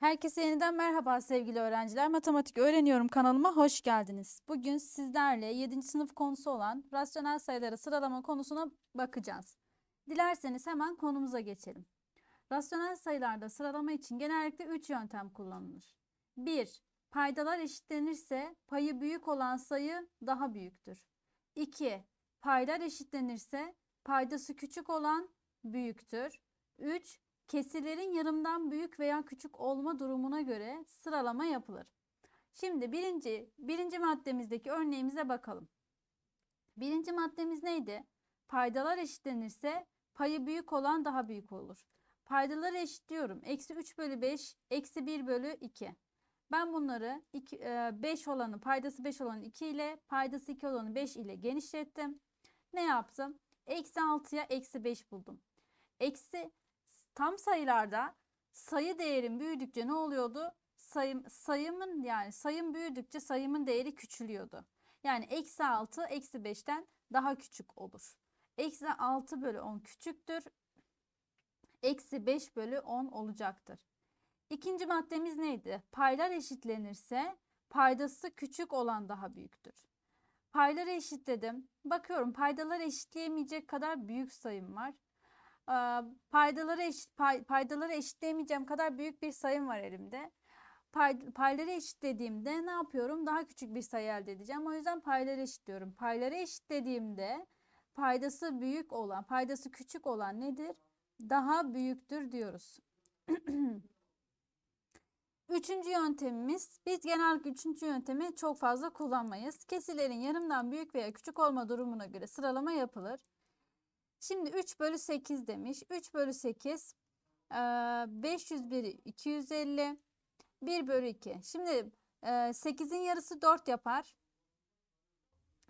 Herkese yeniden merhaba sevgili öğrenciler. Matematik öğreniyorum kanalıma hoş geldiniz. Bugün sizlerle 7. sınıf konusu olan rasyonel sayıları sıralama konusuna bakacağız. Dilerseniz hemen konumuza geçelim. Rasyonel sayılarda sıralama için genellikle 3 yöntem kullanılır. 1. Paydalar eşitlenirse payı büyük olan sayı daha büyüktür. 2. Paylar eşitlenirse paydası küçük olan büyüktür. 3. Kesirlerin yarımdan büyük veya küçük olma durumuna göre sıralama yapılır. Şimdi birinci, birinci maddemizdeki örneğimize bakalım. Birinci maddemiz neydi? Paydalar eşitlenirse payı büyük olan daha büyük olur. Paydaları eşitliyorum. Eksi 3 bölü 5, eksi 1 bölü 2. Ben bunları 5 olanı, paydası 5 olanı 2 ile, paydası 2 olanı 5 ile genişlettim. Ne yaptım? Eksi 6'ya eksi 5 buldum. Eksi tam sayılarda sayı değerim büyüdükçe ne oluyordu? Sayım, sayımın yani sayım büyüdükçe sayımın değeri küçülüyordu. Yani eksi 6 eksi 5'ten daha küçük olur. Eksi 6 bölü 10 küçüktür. Eksi 5 bölü 10 olacaktır. İkinci maddemiz neydi? Paylar eşitlenirse paydası küçük olan daha büyüktür. Payları eşitledim. Bakıyorum paydaları eşitleyemeyecek kadar büyük sayım var. Paydaları eşit pay, paydaları eşitleyemeyeceğim kadar büyük bir sayım var elimde. Pay, payları eşitlediğimde ne yapıyorum? Daha küçük bir sayı elde edeceğim. O yüzden payları eşitliyorum. Payları eşitlediğimde paydası büyük olan, paydası küçük olan nedir? Daha büyüktür diyoruz. Üçüncü yöntemimiz, biz genellikle üçüncü yöntemi çok fazla kullanmayız. Kesirlerin yarımdan büyük veya küçük olma durumuna göre sıralama yapılır. Şimdi 3 bölü 8 demiş. 3 bölü 8 501 250 1 bölü 2. Şimdi 8'in yarısı 4 yapar.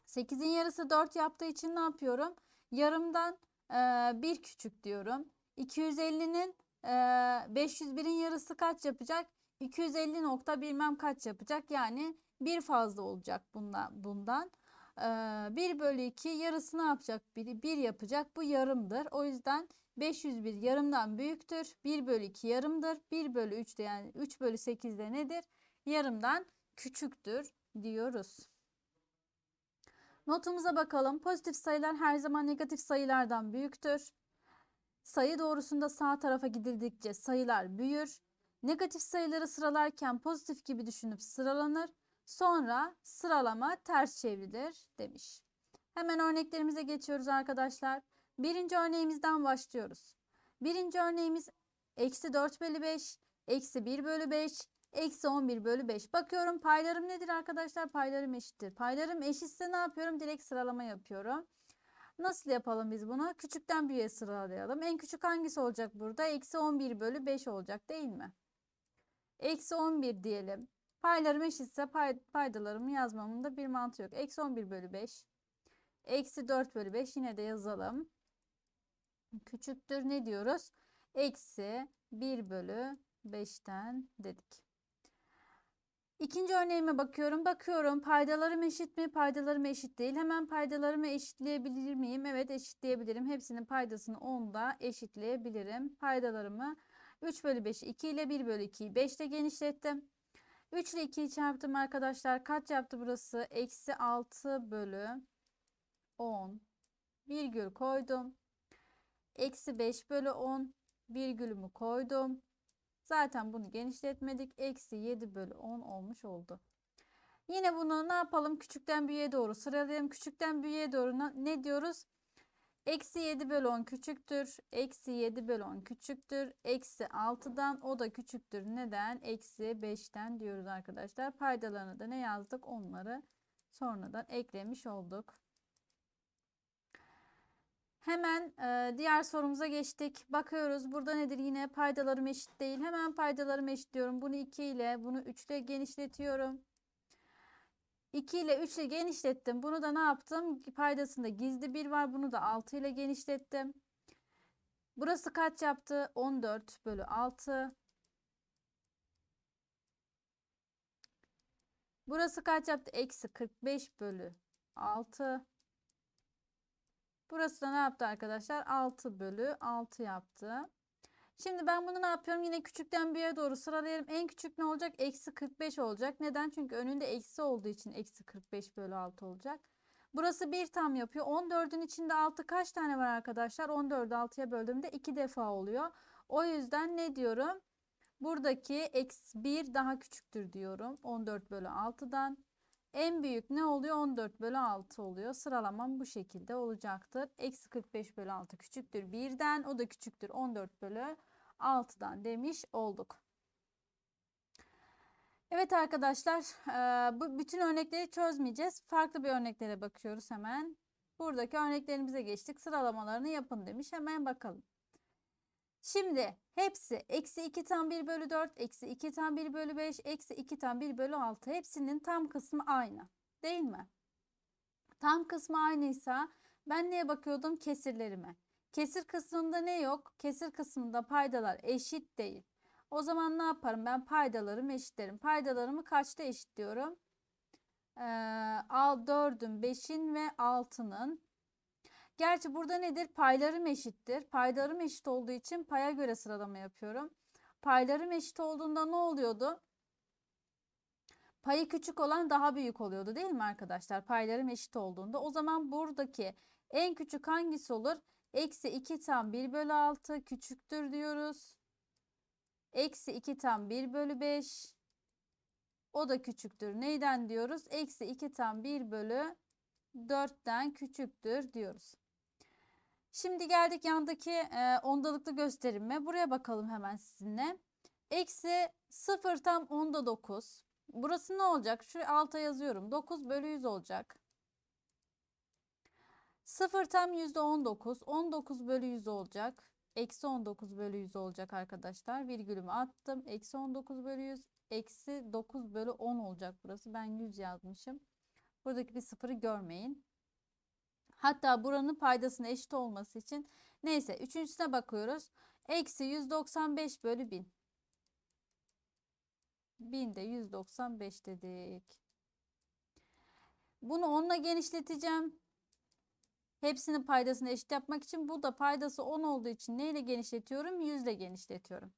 8'in yarısı 4 yaptığı için ne yapıyorum? Yarımdan 1 küçük diyorum. 250'nin 501'in yarısı kaç yapacak? 250 nokta bilmem kaç yapacak. Yani bir fazla olacak bundan. bundan. 1 bölü 2 yarısı ne yapacak? 1, 1 yapacak. Bu yarımdır. O yüzden 501 yarımdan büyüktür. 1 bölü 2 yarımdır. 1 bölü 3 de yani 3 bölü 8 de nedir? Yarımdan küçüktür diyoruz. Notumuza bakalım. Pozitif sayılar her zaman negatif sayılardan büyüktür. Sayı doğrusunda sağ tarafa gidildikçe sayılar büyür. Negatif sayıları sıralarken pozitif gibi düşünüp sıralanır. Sonra sıralama ters çevrilir demiş. Hemen örneklerimize geçiyoruz arkadaşlar. Birinci örneğimizden başlıyoruz. Birinci örneğimiz eksi 4 bölü 5, eksi 1 bölü 5, eksi 11 bölü 5. Bakıyorum paylarım nedir arkadaşlar? Paylarım eşittir. Paylarım eşitse ne yapıyorum? Direkt sıralama yapıyorum. Nasıl yapalım biz bunu? Küçükten büyüğe sıralayalım. En küçük hangisi olacak burada? Eksi 11 bölü 5 olacak değil mi? Eksi 11 diyelim. Paylarım eşitse pay, paydalarımı yazmamın da bir mantığı yok. Eksi 11 bölü 5. Eksi 4 bölü 5 yine de yazalım. Küçüktür ne diyoruz? Eksi 1 bölü 5'ten dedik. İkinci örneğime bakıyorum. Bakıyorum paydalarım eşit mi? Paydalarım eşit değil. Hemen paydalarımı eşitleyebilir miyim? Evet eşitleyebilirim. Hepsinin paydasını 10'da eşitleyebilirim. Paydalarımı 3 bölü 5'i 2 ile 1 bölü 2'yi 5 ile genişlettim. 3 ile 2'yi çarptım arkadaşlar. Kaç yaptı burası? Eksi 6 bölü 10. Virgül koydum. Eksi 5 bölü 10. Virgülümü koydum. Zaten bunu genişletmedik. Eksi 7 bölü 10 olmuş oldu. Yine bunu ne yapalım? Küçükten büyüğe doğru sıralayalım. Küçükten büyüğe doğru ne diyoruz? Eksi 7 bölü 10 küçüktür. Eksi 7 bölü 10 küçüktür. Eksi 6'dan o da küçüktür. Neden? Eksi 5'ten diyoruz arkadaşlar. Paydalarını da ne yazdık? Onları sonradan eklemiş olduk. Hemen e, diğer sorumuza geçtik. Bakıyoruz burada nedir? Yine paydalarım eşit değil. Hemen paydalarımı eşitliyorum. Bunu 2 ile bunu 3 ile genişletiyorum. 2 ile 3 ile genişlettim. Bunu da ne yaptım? Paydasında gizli 1 var. Bunu da 6 ile genişlettim. Burası kaç yaptı? 14 bölü 6. Burası kaç yaptı? Eksi 45 bölü 6. Burası da ne yaptı arkadaşlar? 6 bölü 6 yaptı. Şimdi ben bunu ne yapıyorum? Yine küçükten büyüğe doğru sıralayalım. En küçük ne olacak? Eksi 45 olacak. Neden? Çünkü önünde eksi olduğu için eksi 45 bölü 6 olacak. Burası bir tam yapıyor. 14'ün içinde 6 kaç tane var arkadaşlar? 14'ü 6'ya böldüğümde 2 defa oluyor. O yüzden ne diyorum? Buradaki eksi 1 daha küçüktür diyorum. 14 bölü 6'dan. En büyük ne oluyor? 14 bölü 6 oluyor. Sıralamam bu şekilde olacaktır. Eksi 45 bölü 6 küçüktür 1'den. O da küçüktür 14 bölü 6'dan demiş olduk. Evet arkadaşlar bu bütün örnekleri çözmeyeceğiz. Farklı bir örneklere bakıyoruz hemen. Buradaki örneklerimize geçtik. Sıralamalarını yapın demiş. Hemen bakalım. Şimdi hepsi eksi 2 tam 1 bölü 4, eksi 2 tam 1 bölü 5, eksi 2 tam 1 bölü 6. Hepsinin tam kısmı aynı. Değil mi? Tam kısmı aynıysa ben neye bakıyordum? Kesirlerime. Kesir kısmında ne yok? Kesir kısmında paydalar eşit değil. O zaman ne yaparım? Ben paydalarımı eşitlerim. Paydalarımı kaçta eşitliyorum? Ee, 4'ün, 5'in ve 6'nın Gerçi burada nedir? Paylarım eşittir. Paylarım eşit olduğu için paya göre sıralama yapıyorum. Paylarım eşit olduğunda ne oluyordu? Payı küçük olan daha büyük oluyordu değil mi arkadaşlar? Paylarım eşit olduğunda. O zaman buradaki en küçük hangisi olur? Eksi 2 tam 1 bölü 6 küçüktür diyoruz. Eksi 2 tam 1 bölü 5. O da küçüktür. Neyden diyoruz? Eksi 2 tam 1 bölü 4'ten küçüktür diyoruz. Şimdi geldik yandaki e, ondalıklı gösterime. Buraya bakalım hemen sizinle. Eksi 0 tam onda 9. Burası ne olacak? Şu alta yazıyorum. 9 bölü 100 olacak. 0 tam yüzde 19. 19 bölü 100 olacak. Eksi 19 bölü 100 olacak arkadaşlar. Virgülümü attım. Eksi 19 bölü 100. Eksi 9 bölü 10 olacak burası. Ben 100 yazmışım. Buradaki bir sıfırı görmeyin. Hatta buranın paydasına eşit olması için neyse üçüncüsüne bakıyoruz. Eksi 195 bölü 1000. 1000 de 195 dedik. Bunu 10'la genişleteceğim. Hepsinin paydasını eşit yapmak için bu da paydası 10 olduğu için neyle genişletiyorum? 100 ile genişletiyorum.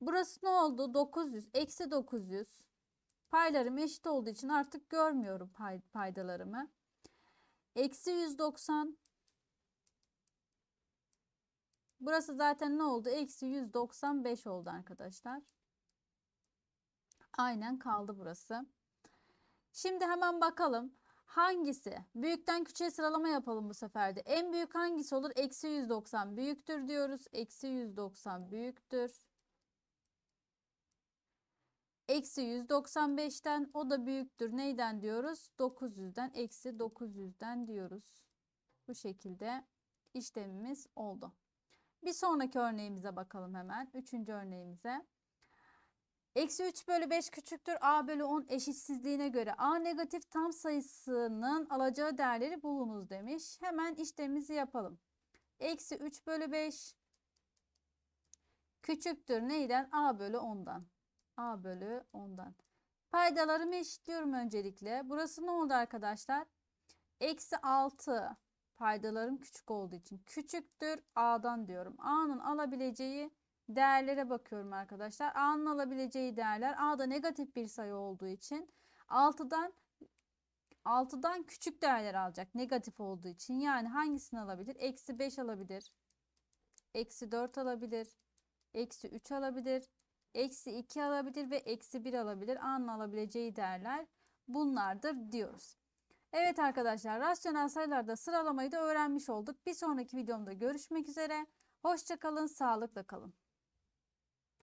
Burası ne oldu? 900. Eksi 900. Paylarım eşit olduğu için artık görmüyorum pay, paydalarımı. Eksi 190. Burası zaten ne oldu? Eksi 195 oldu arkadaşlar. Aynen kaldı burası. Şimdi hemen bakalım. Hangisi? Büyükten küçüğe sıralama yapalım bu seferde. En büyük hangisi olur? Eksi 190 büyüktür diyoruz. Eksi 190 büyüktür. Eksi 195'ten o da büyüktür. Neyden diyoruz? 900'den eksi 900'den diyoruz. Bu şekilde işlemimiz oldu. Bir sonraki örneğimize bakalım hemen. Üçüncü örneğimize. Eksi 3 bölü 5 küçüktür a bölü 10 eşitsizliğine göre a negatif tam sayısının alacağı değerleri bulunuz demiş. Hemen işlemimizi yapalım. Eksi 3 bölü 5 küçüktür neyden? a bölü 10'dan. A bölü 10'dan. Paydalarımı eşitliyorum öncelikle. Burası ne oldu arkadaşlar? Eksi 6. Paydalarım küçük olduğu için küçüktür A'dan diyorum. A'nın alabileceği değerlere bakıyorum arkadaşlar. A'nın alabileceği değerler A'da negatif bir sayı olduğu için 6'dan 6'dan küçük değerler alacak negatif olduğu için. Yani hangisini alabilir? Eksi 5 alabilir. Eksi 4 alabilir. Eksi 3 alabilir eksi 2 alabilir ve eksi 1 alabilir. A'nın alabileceği değerler bunlardır diyoruz. Evet arkadaşlar rasyonel sayılarda sıralamayı da öğrenmiş olduk. Bir sonraki videomda görüşmek üzere. Hoşçakalın, sağlıkla kalın.